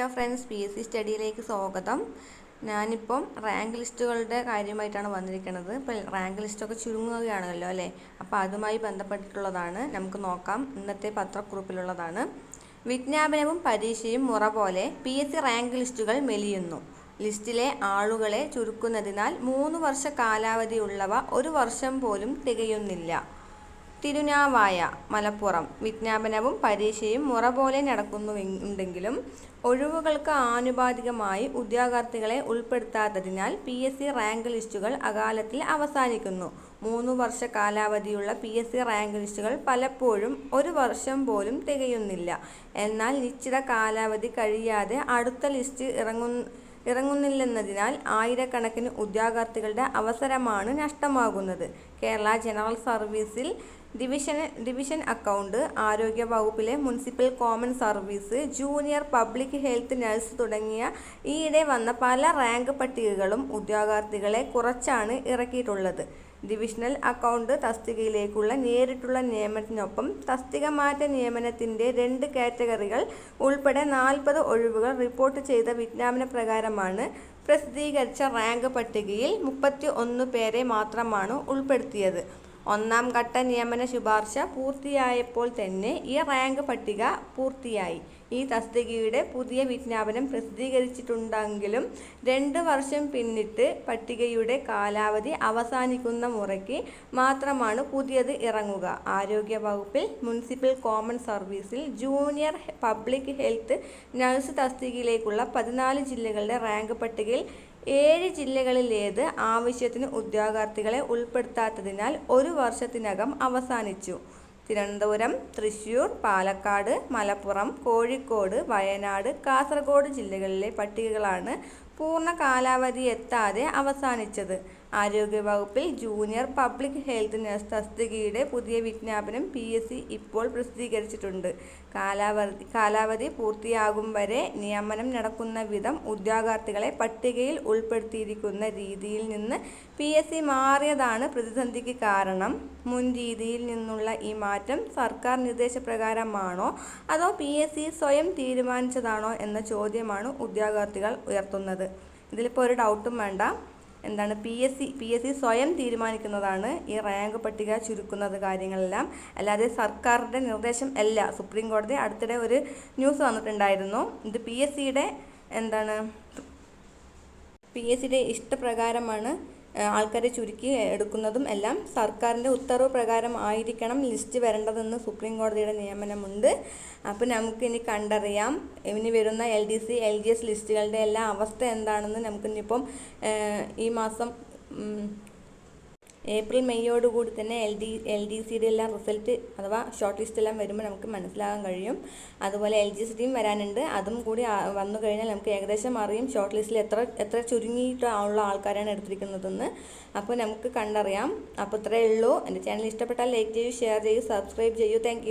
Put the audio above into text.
Hello friends P S C സ്റ്റഡിയിലേക്ക് സ്വാഗതം. ഞാനിപ്പം rank ലിസ്റ്റുകളുടെ കാര്യമായിട്ടാണ് വന്നിരിക്കുന്നത്. ഇപ്പോൾ റാങ്ക് ലിസ്റ്റൊക്കെ ചുരുങ്ങുകയാണല്ലോ അല്ലേ? അപ്പോൾ അതുമായി ബന്ധപ്പെട്ടിട്ടുള്ളതാണ്. നമുക്ക് നോക്കാം. ഇന്നത്തെ പത്രക്കുറിപ്പിലുള്ളതാണ്. വിജ്ഞാപനവും പരീക്ഷയും മുറ പോലെ പി എസ് സി റാങ്ക് ലിസ്റ്റുകൾ മെലിയുന്നു. ലിസ്റ്റിലെ ആളുകളെ ചുരുക്കുന്നതിനാൽ മൂന്ന് വർഷ കാലാവധിയുള്ളവ ഒരു വർഷം പോലും തികയുന്നില്ല. തിരുനാവായ മലപ്പുറം വിജ്ഞാപനവും പരീക്ഷയും മുറ പോലെ നടക്കുന്നുണ്ടെങ്കിലും ഒഴിവുകൾക്ക് ആനുപാതികമായി ഉദ്യോഗാർത്ഥികളെ ഉൾപ്പെടുത്താത്തതിനാൽ പി എസ് സി റാങ്ക് ലിസ്റ്റുകൾ അകാലത്തിൽ അവസാനിക്കുന്നു. മൂന്ന് വർഷ കാലാവധിയുള്ള പി എസ് സി റാങ്ക് ലിസ്റ്റുകൾ പലപ്പോഴും ഒരു വർഷം പോലും തികയുന്നില്ല. എന്നാൽ നിശ്ചിത കാലാവധി കഴിയാതെ അടുത്ത ലിസ്റ്റ് ഇറങ്ങു ഇറങ്ങുന്നില്ലെന്നതിനാൽ ആയിരക്കണക്കിന് ഉദ്യോഗാർത്ഥികളുടെ അവസരമാണ് നഷ്ടമാകുന്നത്. കേരള ജനറൽ സർവീസിൽ ഡിവിഷൻ ഡിവിഷൻ അക്കൗണ്ട് ആരോഗ്യ വകുപ്പിലെ municipal common service junior public health nurse തുടങ്ങിയ ഈയിടെ വന്ന പല റാങ്ക് പട്ടികകളും ഉദ്യോഗാർത്ഥികളെ കുറച്ചാണ് ഇറക്കിയിട്ടുള്ളത്. ഡിവിഷണൽ അക്കൗണ്ട് തസ്തികയിലേക്കുള്ള നേരിട്ടുള്ള നിയമനത്തിനൊപ്പം തസ്തിക മാറ്റ നിയമനത്തിന്റെ രണ്ട് കാറ്റഗറികൾ ഉൾപ്പെടെ നാൽപ്പത് ഒഴിവുകൾ റിപ്പോർട്ട് ചെയ്ത വിജ്ഞാപന പ്രകാരമാണ് പ്രസിദ്ധീകരിച്ച റാങ്ക് പട്ടികയിൽ മുപ്പത്തി ഒന്ന് പേരെ മാത്രമാണ് ഉൾപ്പെടുത്തിയത്. ഒന്നാം ഘട്ട നിയമന ശുപാർശ പൂർത്തിയായപ്പോൾ തന്നെ ഈ റാങ്ക് പട്ടിക പൂർത്തിയായി. ഈ തസ്തികയുടെ പുതിയ വിജ്ഞാപനം പ്രസിദ്ധീകരിച്ചിട്ടുണ്ടെങ്കിലും രണ്ട് വർഷം പിന്നിട്ട് പട്ടികയുടെ കാലാവധി അവസാനിക്കുന്ന മുറയ്ക്ക് മാത്രമാണ് പുതിയത് ഇറങ്ങുക. ആരോഗ്യ വകുപ്പിൽ മുനിസിപ്പൽ കോമൺ സർവീസിൽ ജൂനിയർ പബ്ലിക് ഹെൽത്ത് നഴ്സ് തസ്തികയിലേക്കുള്ള പതിനാല് ജില്ലകളുടെ റാങ്ക് പട്ടികയിൽ ഏഴ് ജില്ലകളിലേത് ആവശ്യത്തിന് ഉദ്യോഗാർത്ഥികളെ ഉൾപ്പെടുത്താത്തതിനാൽ ഒരു വർഷത്തിനകം അവസാനിച്ചു. തിരുവനന്തപുരം തൃശ്ശൂർ പാലക്കാട് മലപ്പുറം കോഴിക്കോട് വയനാട് കാസർഗോഡ് ജില്ലകളിലെ പട്ടികകളാണ് പൂർണ കാലാവധി എത്താതെ അവസാനിച്ചത്. ആരോഗ്യവകുപ്പിൽ ജൂനിയർ പബ്ലിക് ഹെൽത്ത് നഴ്സ് തസ്തികയുടെ പുതിയ വിജ്ഞാപനം പി എസ് സി ഇപ്പോൾ പ്രസിദ്ധീകരിച്ചിട്ടുണ്ട്. കാലാവധി കാലാവധി പൂർത്തിയാകും വരെ നിയമനം നടക്കുന്ന വിധം ഉദ്യോഗാർത്ഥികളെ പട്ടികയിൽ ഉൾപ്പെടുത്തിയിരിക്കുന്ന രീതിയിൽ നിന്ന് പി എസ് സി മാറിയതാണ് പ്രതിസന്ധിക്ക് കാരണം. മുൻ രീതിയിൽ നിന്നുള്ള ഈ മാറ്റം സർക്കാർ നിർദ്ദേശപ്രകാരമാണോ അതോ പി എസ് സി സ്വയം തീരുമാനിച്ചതാണോ എന്ന ചോദ്യമാണ് ഉദ്യോഗാർത്ഥികൾ ഉയർത്തുന്നത്. ഇതിലിപ്പോൾ ഒരു ഡൗട്ടും വേണ്ട. എന്താണ് P S C P S C സ്വയം തീരുമാനിക്കുന്നതാണ് ഈ റാങ്ക് പട്ടിക ചുരുക്കുന്നത് കാര്യങ്ങളെല്ലാം. അല്ലാതെ സർക്കാരിന്റെ നിർദ്ദേശം അല്ല. സുപ്രീം കോടതി അടുത്തിടെ ഒരു ന്യൂസ് വന്നിട്ടുണ്ടായിരുന്നു. ഇത് പി എസ് സിയുടെ എന്താണ്? പി എസ് സിയുടെ ഇഷ്ടപ്രകാരമാണ് ആൾക്കാരെ ചുരുക്കി എടുക്കുന്നതും എല്ലാം സർക്കാരിന്റെ ഉത്തരവ് പ്രകാരം ആയിരിക്കണം ലിസ്റ്റ് വരേണ്ടതെന്ന് സുപ്രീം കോടതിയുടെ നിയമനമുണ്ട്. അപ്പോൾ നമുക്ക് ഇനി കണ്ടറിയാം. ഇനി വരുന്ന L D C L G S ലിസ്റ്റുകളുടെ എല്ലാ അവസ്ഥ എന്താണെന്ന് നമുക്കിനിപ്പം ഈ മാസം ഏപ്രിൽ മെയ്യോടുകൂടി തന്നെ എൽ ഡി എൽ ഡി സിയുടെ എല്ലാം റിസൾട്ട് അഥവാ ഷോർട്ട് ലിസ്റ്റ് എല്ലാം വരുമ്പോൾ നമുക്ക് മനസ്സിലാകാൻ കഴിയും. അതുപോലെ എൽ ജി സിയും വരാനുണ്ട്. അതും കൂടി വന്നു കഴിഞ്ഞാൽ നമുക്ക് ഏകദേശം അറിയും ഷോർട്ട് ലിസ്റ്റിൽ എത്ര എത്ര ചുരുങ്ങിയിട്ടുള്ള ആൾക്കാരാണ് എടുത്തിരിക്കുന്നതെന്ന്. അപ്പോൾ നമുക്ക് കണ്ടറിയാം. അപ്പോൾ ഇത്രയേ ഉള്ളൂ. എന്റെ ചാനൽ ഇഷ്ടപ്പെട്ടാൽ ലൈക്ക് ചെയ്യൂ ഷെയർ ചെയ്യൂ സബ്സ്ക്രൈബ് ചെയ്യൂ. താങ്ക്